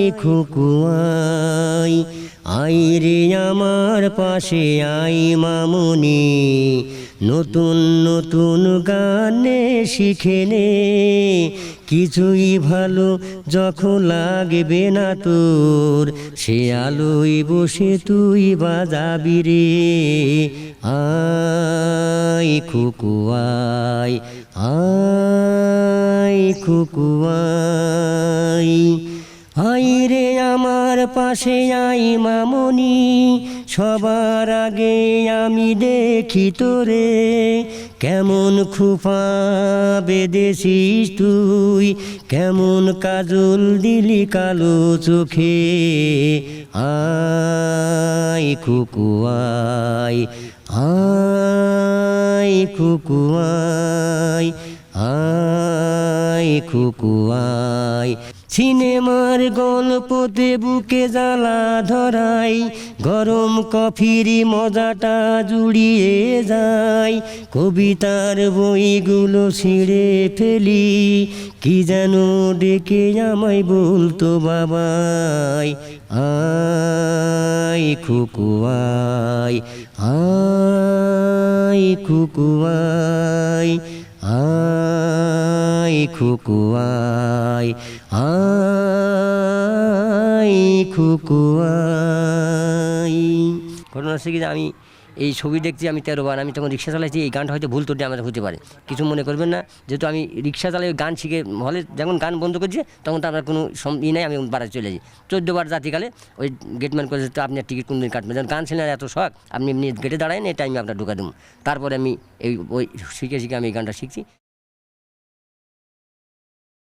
I খুকুয়াই, আই রে আমার পাশে আই মামুনি। নতুন নতুন গানে শিখে নে, কিছুই ভালো যখন লাগবে না তোর, সে আলোয় বসে তুই বাজাবি রে। আই খুকুয়াই আই খুকুয়াই। আই রে আমার পাশে আই মামনি, সবার আগে আমি দেখি তোরে। কেমন খুফা বেদেছিস তুই, কেমন কাজল দিলি কালো চোখে। আই খুকুয়াই আই খুকুয়াই আই খুকুয়াই সিনেমার গল্পতে বুকে জ্বালা ধরাই গরম কফির মজাটা জুড়িয়ে যায়। কবিতার বইগুলো ছিঁড়ে ফেলি, কি যেন ডেকে আমায় বলতো বাবাই আই খুকুয়াই いくくわい。あいくくわい。あいくくわい。ঘটনা হচ্ছে কি যে আমি এই ছবি দেখছি, আমি তেরো বার, আমি তখন রিক্সা চালাইছি, এই গানটা হয়তো ভুল ত্রুটি আমাদের হতে পারে। কিছু মনে করবেন না, যেহেতু আমি রিক্সা চালাই গান শিখে হলে যখন গান বন্ধ করছি, তখন তো আমার কোনো ই নাই, আমি বাড়ি চলে যাই। চোদ্দ বার জাতিকালে ওই গেটম্যান করে তো আপনি টিকিট কোন দিন কাটবেন? যখন গান ছিলেন এত শখ, আপনি এমনি গেটে দাঁড়ায়, এই টাইমে আপনার ঢুকা দেবো। তারপরে আমি এই, ওই শিখে শিখে আমি এই গানটা শিখছি।